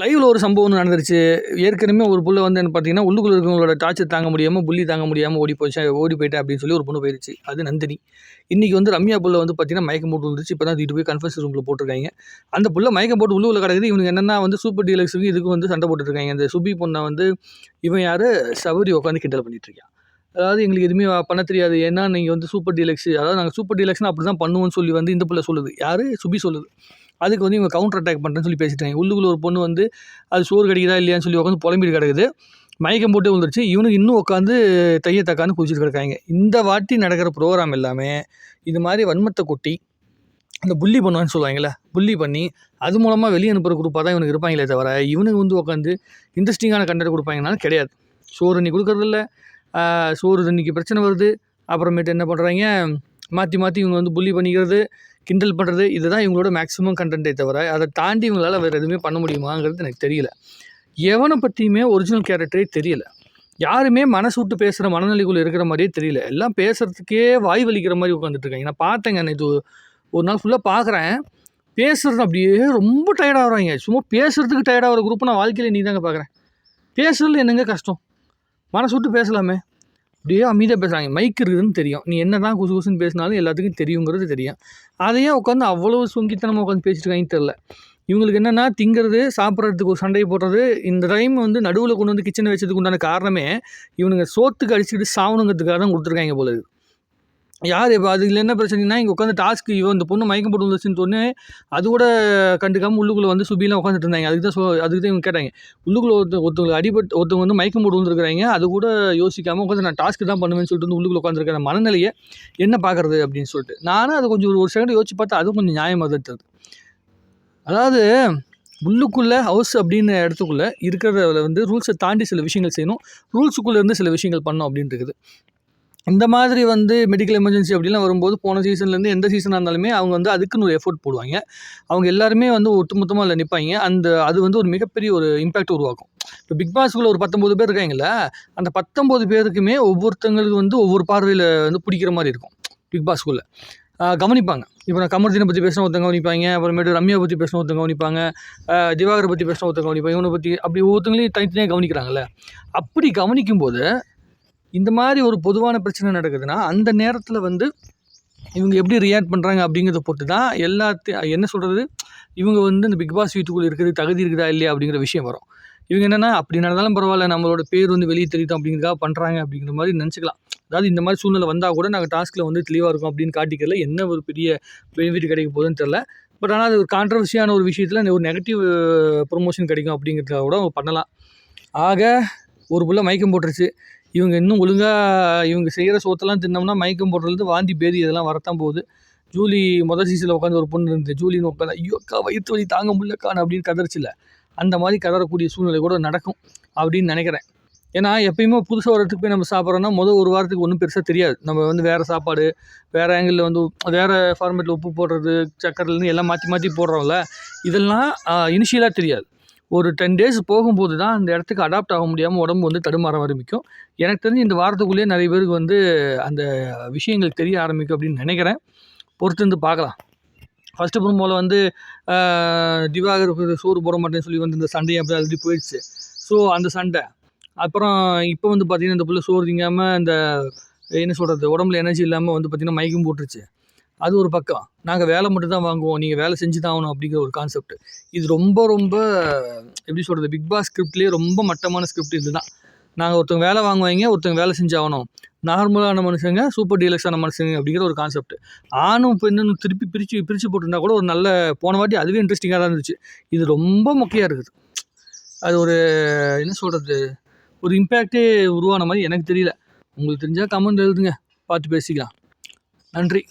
லைவில் ஒரு சம்பவம் ஒன்று நடந்துருச்சு. ஏற்கனவே ஒரு புள்ள வந்து என்ன பார்த்தீங்கன்னா உள்ளுக்குள்ள இருக்கவங்களோட டார்ச்சர் தாங்க முடியாமல் புள்ளி தாங்க முடியாமல் ஓடி போச்சு. ஓடி போயிட்டேன் அப்படின்னு சொல்லி ஒரு பொண்ணு போயிடுச்சு அது நந்தினி. இன்றைக்கி வந்து ரம்யா புள்ள வந்து பார்த்தீங்கன்னா மயக்கம் போட்டு வந்துருச்சு இப்போ தான் தூக்கிட்டு போய் கன்ஃபரன்ஸ் ரூமில் போட்டிருக்காங்க. அந்த புள்ள மயக்கம் போட்டு உள்ளுக்குள்ள கிடக்குது. இவனுக்கு என்னென்னா வந்து சூப்பர் டீலக்ஸுக்கு இதுக்கு வந்து சண்டை போட்டுருக்காங்க அந்த சுபி பொண்ணை வந்து இவன் யார்? சபரி உட்காந்து கிண்டல் பண்ணிட்டு இருக்கான். அதாவது எங்களுக்கு எதுவுமே பண்ண தெரியாது. ஏன்னா நீங்கள் வந்து சூப்பர் டீலக்ஸ் அதாவது நாங்கள் சூப்பர் டீலக்ஸ்னால் அப்படி தான் பண்ணுவோம்னு சொல்லி வந்து இந்த பிள்ளை சொல்லுது. யார்? சுபி சொல்லுது. அதுக்கு வந்து இவங்க கவுண்டர் அட்டாக் பண்ணுறேன்னு சொல்லி பேசிட்டாங்க. உள்ளுக்குள்ள ஒரு பொண்ணு வந்து அது சோறு கிடைக்குதா இல்லையான்னு சொல்லி உட்காந்து புலம்பிட்டு கிடக்குது. மயக்கம் போட்டு விழுந்துருச்சு. இவனுக்கு இன்னும் உட்காந்து தைய தக்கான்னு குதிச்சிட்டு கிடக்காங்க. இந்த வாட்டி நடக்கிற ப்ரோக்ராம் எல்லாமே இது மாதிரி வன்மத்தை கொட்டி அந்த புள்ளி பண்ணுவான்னு சொல்லுவாங்களே புள்ளி பண்ணி அது மூலமாக வெளியே அனுப்புகிற குரூப்பாக தான் இவனுக்கு இருப்பாங்களே தவிர இவனுக்கு வந்து உட்காந்து இன்ட்ரெஸ்டிங்கான கண்டென்ட் கொடுப்பாங்கனாலும் கிடையாது. சோறு தண்ணி கொடுக்குறதில்ல. சோறு தண்ணிக்கு பிரச்சனை வருது. அப்புறமேட்டு என்ன பண்ணுறாங்க மாற்றி மாற்றி இவங்க வந்து புள்ளி பண்ணிக்கிறது. கிண்டல் பண்ணுறது இதுதான் இவங்களோட மேக்ஸிமம் கண்டென்ட்டே தவிர அதை தாண்டி இவங்களால் வேறு எதுவுமே பண்ண முடியுமாங்கிறது எனக்கு தெரியல. எவனை பற்றியுமே ஒரிஜினல் கேரக்டரே தெரியல. யாருமே மனசு விட்டு பேசுகிற மனநிலைக்குள்ளே இருக்கிற மாதிரியே தெரியல. எல்லாம் பேசுகிறதுக்கே வாய் வலிக்கிற மாதிரி உட்காந்துட்டு இருக்காங்க. நான் பார்த்தேங்க நேற்று ஒரு நாள் ஃபுல்லாக பார்க்குறேன். பேசுகிறது அப்படியே ரொம்ப டயர்டாகிறாங்க சும்மா பேசுகிறதுக்கு டயர்டாகிற குரூப் நான் வாழ்க்கையில் நீ தாங்க பார்க்குறேன். பேசுறதுல என்னங்க கஷ்டம்? மனசு விட்டு பேசலாமே. அப்படியே அமைதியாக பேசுகிறாங்க மைக் இருக்குதுன்னு தெரியும். நீ என்ன தான் குசு குசுன்னு பேசினாலும் எல்லாத்துக்கும் தெரியுங்கிறது தெரியும். அதையே உட்காந்து அவ்வளோ சுங்கித்தனமாக உட்காந்து பேசிட்டு தெரில இவங்களுக்கு என்னென்னா திங்கிறது சாப்பிட்றதுக்கு ஒரு சண்டையை போடுறது இந்த டைம் வந்து நடுவில் கொண்டு வந்து கிச்சனை வச்சதுக்கு உண்டான காரணமே இவனுங்க சோத்துக்கு அடிச்சுட்டு சாவணுங்கிறதுக்காக தான் கொடுத்துருக்காங்க போல இருக்குது யார் இப்போ அதில் என்ன பிரச்சனைனா இங்கே உட்காந்து டாஸ்க்கு இவன் இந்த பொண்ணு மயக்கம் போட்டு வந்துச்சுன்னு சொன்னே அது கூட கண்டுக்காமல் உள்ளுக்குள்ளே வந்து சுபிலாம் உட்காந்துட்டு இருந்தாங்க. அதுக்கு தான் சொ அதுக்கு தான் இவங்க கேட்டாங்க. உள்ளுக்குள்ளே ஒருத்த ஒருத்தவங்க அடிபட்டு ஒருத்தவங்க வந்து மயக்கம் போட்டு வந்துருக்குறாங்க அது கூட யோசிக்காமல் உட்காந்து நான் டாஸ்க்கு தான் பண்ணுவேன்னு சொல்லிட்டு வந்து உள்ளுக்குள்ளே உட்காந்துருக்கிற மனநிலையை என்ன பார்க்குறது அப்படின்னு சொல்லிட்டு. நானும் அதை கொஞ்சம் ஒரு செகண்ட் யோசிச்சு பார்த்தா அதுவும் கொஞ்சம் நியாயமாக தான் தருது அதாவது உள்ளுக்குள்ளே ஹவுஸ் அப்படின்னு இடத்துக்குள்ளே இருக்கிறத வந்து ரூல்ஸை தாண்டி சில விஷயங்கள் செய்யணும். ரூல்ஸுக்குள்ளே இருந்து சில விஷயங்கள் பண்ணணும் அப்படின்ட்டு இருக்குது. இந்த மாதிரி வந்து மெடிக்கல் எமர்ஜென்சி அப்படிலாம் வரும்போது போன சீசன்லேருந்து எந்த சீசனாக இருந்தாலுமே அவங்க வந்து அதுக்குன்னு ஒரு எஃபோர்ட் போடுவாங்க. அவங்க எல்லாருமே வந்து ஒட்டுமொத்தமாக அதில் நிற்பாங்க அந்த அது வந்து ஒரு மிகப்பெரிய ஒரு இம்பேக்ட் உருவாக்கும். இப்போ பிக் பாஸ்க்குள்ளே ஒரு பத்தொம்போது பேர் இருக்காங்கல்ல அந்த பத்தொம்போது பேருக்குமே ஒவ்வொருத்தங்களுக்கு வந்து ஒவ்வொரு பார்வையில் வந்து பிடிக்கிற மாதிரி இருக்கும். பிக் பாஸ்க்குள்ளே கவனிப்பாங்க. இப்போ நான் கமர்தீனை பற்றி பேசின ஒருத்தங்க கவனிப்பாங்க அப்புறமேட்டு ரம்யா பற்றி பேசின ஒருத்தங்க கவனிப்பாங்க திவாகரை பற்றி பேசின ஒருத்தங்க கவனிப்பாங்க இவனை பற்றி அப்படி ஒவ்வொருத்தங்களையும் தனித்தனியாக கவனிக்கிறாங்கல்ல. அப்படி கவனிக்கும்போது இந்த மாதிரி ஒரு பொதுவான பிரச்சனை நடக்குதுன்னா அந்த நேரத்தில் வந்து இவங்க எப்படி ரியாக்ட் பண்ணுறாங்க அப்படிங்கிறத பொறுத்து தான் எல்லாத்தையும் என்ன சொல்கிறது இவங்க வந்து இந்த பிக் பாஸ் வீட்டுக்குள்ளே இருக்கிறது தகுதி இருக்குதா இல்லையா அப்படிங்கிற விஷயம் வரும். இவங்க என்னென்னா அப்படி நடந்தாலும் பரவாயில்ல நம்மளோட பேர் வந்து வெளியே தெரியுது அப்படிங்கிறதுக்காக பண்ணுறாங்க அப்படிங்கிற மாதிரி நினச்சிக்கலாம். அதாவது இந்த மாதிரி சூழ்நிலை வந்தால் கூட நாங்கள் டாஸ்கில் வந்து தெளிவாக இருக்கும் அப்படின்னு காட்டிக்கல என்ன ஒரு பெரிய பெனிஃபிட் கிடைக்க போகுதுன்னு தெரில பட் ஆனால் அது ஒரு கான்ட்ரவர்சியான ஒரு விஷயத்தில் ஒரு நெகட்டிவ் ப்ரொமோஷன் கிடைக்கும் அப்படிங்கிறதுக்காக கூட அவங்க பண்ணலாம். ஆக ஒரு புள்ள மயக்கம் போட்டுருச்சு. இவங்க இன்னும் ஒழுங்காக இவங்க செய்கிற சோத்தெல்லாம் தின்னோம்னா மயக்கம் போடுறது வாந்தி பேதி இதெல்லாம் வரத்தான் போகுது. ஜூலி மொதல் சீசனில் உட்காந்து ஒரு பொண்ணு இருந்தது. ஜூலின்னு உட்காந்து ஐயோ அக்கா வயிற்று வலி தாங்க முடியலக்கான்னு அப்படின்னு கதறிச்சில்ல அந்த மாதிரி கதறக்கூடிய சூழ்நிலை கூட நடக்கும் அப்படின்னு நினைக்கிறேன். ஏன்னா எப்பயுமே புதுசாக வரத்துக்கு போய் நம்ம சாப்பிட்றோன்னா முதல் ஒரு வாரத்துக்கு ஒன்றும் பெருசாக தெரியாது. நம்ம வந்து வேறு சாப்பாடு வேறு ஆங்கிளில் வந்து வேறு ஃபார்மேட்டில் உப்பு போடுறது சக்கரைலேருந்து எல்லாம் மாற்றி மாற்றி போடுறோம்ல இதெல்லாம் இனிஷியலாக தெரியாது. ஒரு டென் டேஸ் போகும்போது தான் அந்த இடத்துக்கு அடாப்ட் ஆக முடியாமல் உடம்பு வந்து தடுமாற ஆரம்பிக்கும். எனக்கு தெரிஞ்சு இந்த வாரத்துக்குள்ளேயே நிறைய பேருக்கு வந்து அந்த விஷயங்கள் தெரிய ஆரம்பிக்கும் அப்படின்னு நினைக்கிறேன். பொறுத்திருந்து பார்க்கலாம். ஃபஸ்ட்டு ப்ரோமோவில் வந்து திவாகர் சோறு போட மாட்டேன்னு சொல்லி வந்து இந்த சண்டையை அப்படி அப்படி போயிடுச்சு. ஸோ அந்த சண்டை. அப்புறம் இப்போ வந்து பார்த்திங்கன்னா இந்த பிள்ளை சோறு திங்காமல் இந்த என்ன சொல்கிறது உடம்புல எனர்ஜி இல்லாமல் வந்து பார்த்திங்கன்னா மயக்கம் போட்டுருச்சு. அது ஒரு பக்கம். நாங்கள் வேலை மட்டும் தான் வாங்குவோம். நீங்கள் வேலை செஞ்சு தான் ஆகணும் அப்படிங்கிற ஒரு கான்செப்ட் இது ரொம்ப ரொம்ப எப்படி சொல்கிறது பிக் பாஸ் ஸ்கிரிப்ட்லேயே ரொம்ப மட்டமான ஸ்கிரிப்ட் இது தான் நாங்கள் ஒருத்தவங்க வேலை வாங்குவாங்க ஒருத்தவங்க வேலை செஞ்சாகணும் நார்மலான மனுஷங்க சூப்பர் டீலக்ஸான மனுஷங்க அப்படிங்கிற ஒரு கான்செப்ட் ஆணும் பெண்ணும் திருப்பி பிரித்து பிரித்து போட்டிருந்தா கூட ஒரு நல்ல போன வாட்டி அதுவே இன்ட்ரெஸ்டிங்காக தான் இருந்துச்சு. இது ரொம்ப மொக்கையாக இருக்குது. அது ஒரு என்ன சொல்கிறது ஒரு இம்பேக்டே உருவான மாதிரி எனக்கு தெரியல. உங்களுக்கு தெரிஞ்சால் கமெண்ட் எழுதுங்க. பார்த்து பேசிக்கலாம். நன்றி.